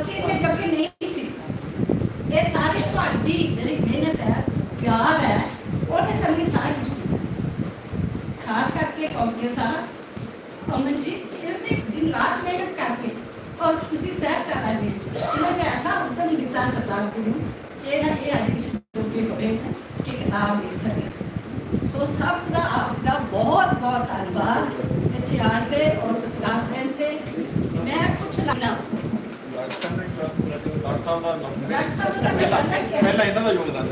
ਅਸੀਂ ਇੰਨੇ ਜੋਗੇ ਨਹੀਂ ਸੀ ਇਹ ਸਾਰੀ ਤੁਹਾਡੀ ਜਿਹੜੀ ਮਿਹਨਤ ਹੈ ਪਿਆਰ ਹੈ ਉਹਨੇ ਸਾਨੂੰ ਸਾਰੀ ਦਿੱਤੀ ਖਾਸ ਕਰਕੇ ਕੌਮੀ ਸਾਰਾ ਕੌਮਨ ਜੀ ਇਹਨੇ ਦਿਨ ਰਾਤ ਮਿਹਨਤ ਕਰਕੇ ਔਰ ਤੁਸੀਂ ਸਹਿ ਕਰ ਰਹੇ ਹੋ ਇਹਨਾਂ ਨੇ ਐਸਾ ਉਦਮ ਦਿੱਤਾ ਸਰਦਾਰ ਜੀ ਨੂੰ ਕਿ ਇਹਨਾਂ ਇਹ ਅੱਜ ਇਸ ਜੋਗੇ ਹੋਏ ਹਨ ਕਿ ਕਿਤਾਬ ਲਿਖ ਸਕੇ ਸੋ ਸਭ ਦਾ ਆਪਦਾ ਬਹੁਤ ਬਹੁਤ ਧੰਨਵਾਦ ਇੱਥੇ ਆਣ ਤੇ ਔਰ ਸਤਿਕਾਰ ਦੇਣ ਤੇ ਮੈਂ ਕੁਛ ਲੱਗਣਾ ਡਾਕਟਰ ਸਾਹਿਬ ਦਾ ਪਹਿਲਾਂ ਇਹਨਾਂ ਦਾ ਯੋਗਦਾਨ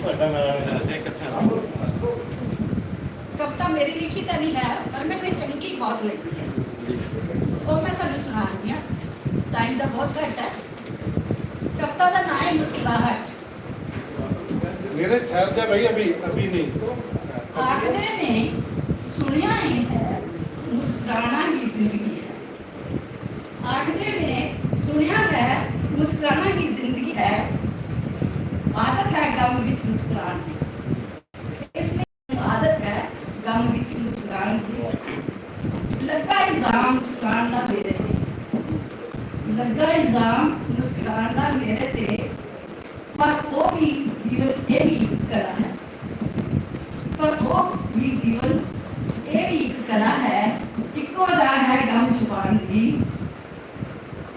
ਤੁਹਾਡਾ ਨਾਮ ਹੈ ਕਵਤਾ ਮੇਰੀ ਲਿਖੀ ਤਾਂ ਨਹੀਂ ਹੈ ਪਰ ਮੈਨੂੰ ਇਹ ਚੰਗੀ ਬਹੁਤ ਲੱਗੀ ਹੈ। ਉਹ ਮੈਂ ਤੁਹਾਨੂੰ ਸੁਣਾ ਰਹੀ ਹਾਂ। ਟਾਈਮ ਦਾ ਬਹੁਤ ਘੱਟ ਹੈ। ਕਵਤਾ ਦਾ ਨਾਮ ਹੈ ਮੁਸਕਰਾਹਟ। ਮੇਰੇ ਠਹਿਰ ਜਾ ਭਈ ਅਭੀ ਅਭੀ ਨਹੀਂ। ਆਖਦੇ ਨੇ ਸੁਣਿਆ ਹੀ ਹੈ ਮੁਸਕਰਾਣਾ ਹੀ ਜ਼ਿੰਦਗੀ मुस्कुराना ही ज़िंदगी है। आदत है गम बिच मुस्कुरान की। आदत है गम बिच मुस्कुरान की, लगा इल्ज़ाम मुस्कुरान का मेरे ते। लगा इल्ज़ाम मुस्कुरान का मेरे पे पर वो भी जीवन ये भी एक कला है। पर वो भी जीवन ये भी एक कला है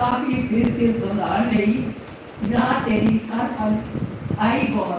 काफ़ी फिर से दोहरा नहीं। या तेरी सर पर आई बहुत।